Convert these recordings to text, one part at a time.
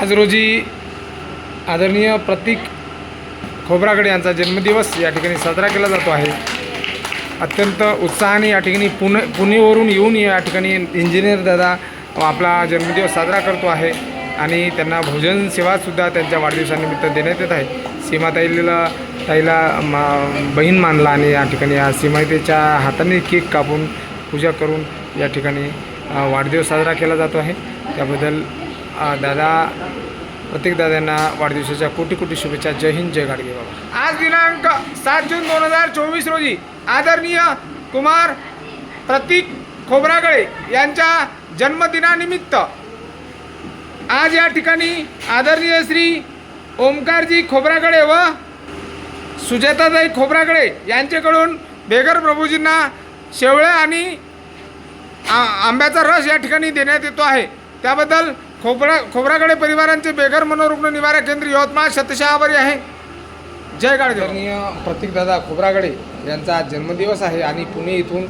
आज रोजी आदरणीय प्रतीक खोब्रागडे यांचा जन्मदिवस या ठिकाणी साजरा केला जातो आहे. अत्यंत उत्साहाने या ठिकाणी पुणे पुणेवरून येऊन या ठिकाणी इंजिनियर दादा आपला जन्मदिवस साजरा करतो आहे आणि त्यांना भोजन सेवासुद्धा त्यांच्या वाढदिवसानिमित्त देण्यात येत आहे. सीमाताईला ताईला मा बहीण मानला आणि या ठिकाणी या सीमातेच्या हाताने केक कापून पूजा करून या ठिकाणी वाढदिवस साजरा केला जातो आहे. त्याबद्दल दादा प्रत्येक दादांना वाढदिवसाच्या कोटी कोटी शुभेच्छा. जय हिंद जय गाडगे बाबा. आज दिनांक सात जून दोन हजार चोवीस रोजी आदरणीय कुमार प्रतीक खोबरागळे यांच्या जन्मदिनानिमित्त आज या ठिकाणी आदरणीय श्री ओमकारजी खोबरागडे व सुजाताताई खोबरागडे यांच्याकडून बेगर प्रभूजींना शेवळ्या आणि आ आंब्याचा रस या ठिकाणी देण्यात येतो आहे. त्याबद्दल खोबरा खोबरागडे परिवारांचे बेघर मनोरुग्ण निवारा केंद्र यवतमाळ शतशः आभारी आहे. जय गाडगरणीय प्रतीकदादा खोबरागडे यांचा आज जन्मदिवस आहे आणि पुणे इथून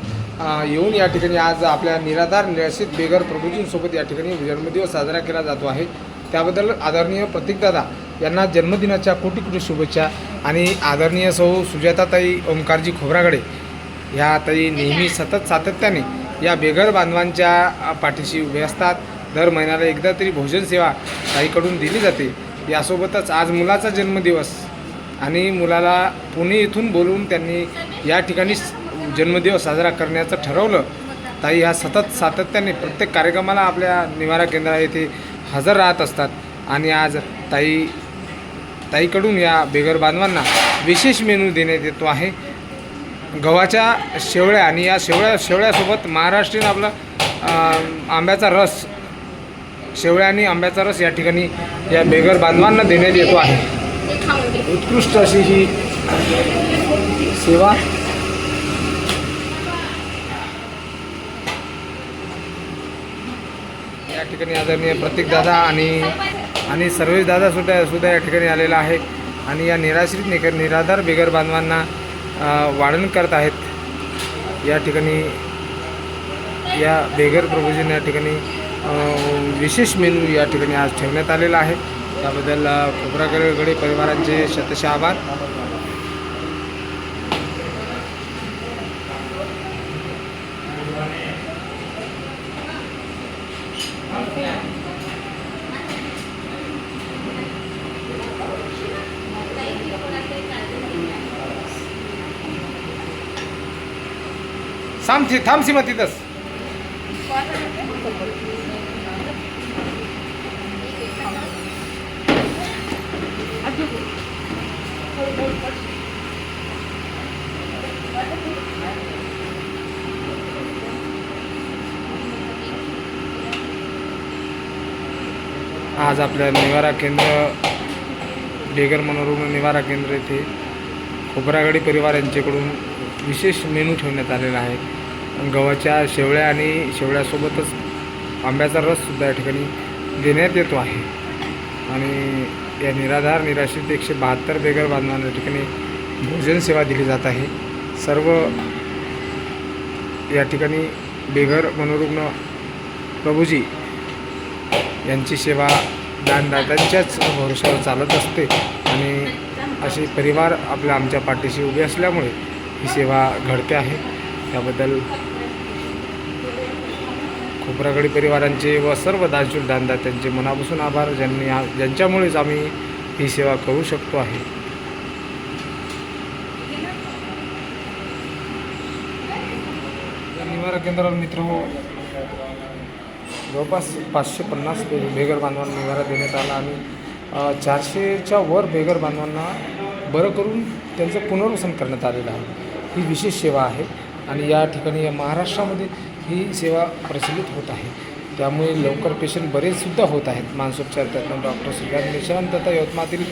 येऊन या ठिकाणी आज आपल्या निराधार निराशित बेघर प्रभूजींसोबत या ठिकाणी जन्मदिवस साजरा केला जातो आहे. त्याबद्दल आदरणीय प्रतीकदादा यांना जन्मदिनाच्या कोटी कोटी शुभेच्छा आणि आदरणीय सौ सुजाताताई ओंकारजी खोबरागडे ह्या ताई नेहमी सतत सातत्याने या बेघर बांधवांच्या पाठीशी उभे असतात. दर महिन्याला एकदा तरी भोजन सेवा ताईकडून दिली जाते. यासोबतच आज मुलाचा जन्मदिवस आणि मुलाला पुणे इथून बोलवून त्यांनी या ठिकाणी जन्मदिवस साजरा करण्याचं ठरवलं. ताई ह्या सतत सातत्याने प्रत्येक कार्यक्रमाला आपल्या निवारा केंद्रा येथे हजर राहत असतात. आणि आज ताई ताईकडून या बेघर बांधवांना विशेष मेनू देण्यात येतो आहे. गव्हाच्या शेवळ्या आणि या शेवळ्या शेवळ्यासोबत महाराष्ट्रीयन आपला आंब्याचा रस शेवळ्या आणि आंब्याचा रस या ठिकाणी या बेघर बांधवांना देण्यात येतो आहे. उत्कृष्ट अशी ही सेवा. या ठिकाणी आदरणीय प्रतीक दादा आणि आणि सर्वेश दादा सुद्धा सुद्धा या ठिकाणी आलेला आहे आणि या निराश्रित निक निराधार बेघर बांधवांना वाढण करत आहेत. या ठिकाणी या बेघर प्रभूजींना या ठिकाणी विशेष मेनू या ठिकाणी आज ठेवण्यात आलेला आहे. त्याबद्दल अ, खोबरागडे परिवारांचे शतश आभार. थांबसी मग तिथंच. आज आपल्या निवारा केंद्र डेगर मनोरुग्ण निवारा केंद्र येथे खोबरागडी परिवार यांच्याकडून विशेष मेनू ठेवण्यात आलेला आहे. गव्हाच्या शेवळ्या आणि शेवळ्यासोबतच आंब्याचा रससुद्धा या ठिकाणी देण्यात येतो आहे. आणि या निराधार निराश्रित एकशे बहात्तर बेगर बांधवांना ठिकाणी भोजन सेवा दिली जात आहे. सर्व या ठिकाणी बेघर मनोरुग्ण प्रभूजी यांची सेवा दानदात्यांच्याच भरोशावर चालत असते. आणि असे परिवार आपल्या आमच्या पाठीशी उभे असल्यामुळे ही सेवा घडते आहे. त्याबद्दल खोबरागडी परिवारांचे व सर्व दानशूर दानदात्यांचे मनापासून आभार. ज्यांनी ज्यांच्यामुळेच आम्ही ही सेवा करू शकतो आहे. या निवारा केंद्रावर मित्र. जवळपास पाचशे पन्नास बे बेघर बांधवांना निवारा देण्यात आला आणि चारशेच्या वर बेघर बांधवांना बरं करून त्यांचं पुनर्वसन करण्यात आलेलं आहे. ही विशेष सेवा आहे आणि या ठिकाणी या महाराष्ट्रामध्ये ही सेवा प्रचलित होत आहे. त्यामुळे लवकर पेशंट बरेचसुद्धा होत आहेत. मानसोपचार तज्ञ डॉक्टर सुद्धा निशांत तथा यवतमाळतील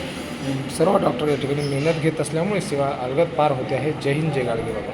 सर्व डॉक्टर या ठिकाणी मेहनत घेत असल्यामुळे सेवा अलगद पार होते आहे. जय हिंद जय गाडगे बाबा.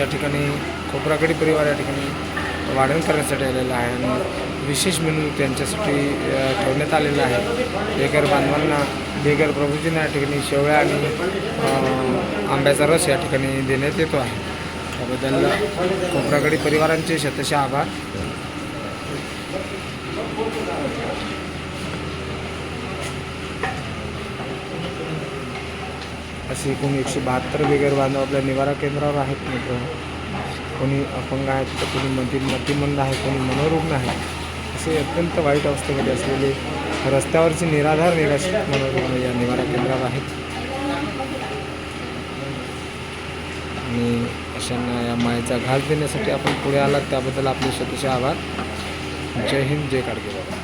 या ठिकाणी खोपरागडी परिवार या ठिकाणी वाढण करण्यासाठी आलेला आहे आणि विशेष मेनू त्यांच्यासाठी ठेवण्यात आलेला आहे. बेघर बांधवांना बेघर प्रभूजींना या ठिकाणी शेवळ्या आणि आंब्याचा रस या ठिकाणी देण्यात येतो आहे. त्याबद्दल खोपरागडी परिवारांचे शतशः आभार. असे एकूण एकशे बहात्तर बेघर बांधव आपल्या निवारा केंद्रावर आहेत मित्र. कोणी अपंग आहेत तर कोणी मती मतिमंद आहे कोणी मनोरुग्ण आहे असे अत्यंत वाईट अवस्थेमध्ये असलेले रस्त्यावरचे निराधार निराश्रित मनोरुग्ण या निवारा केंद्रावर आहेत. आणि अशांना या मायेचा घास देण्यासाठी आपण पुढे आलात त्याबद्दल आपले स्वतःचे आभार. जय हिंद जय काडगे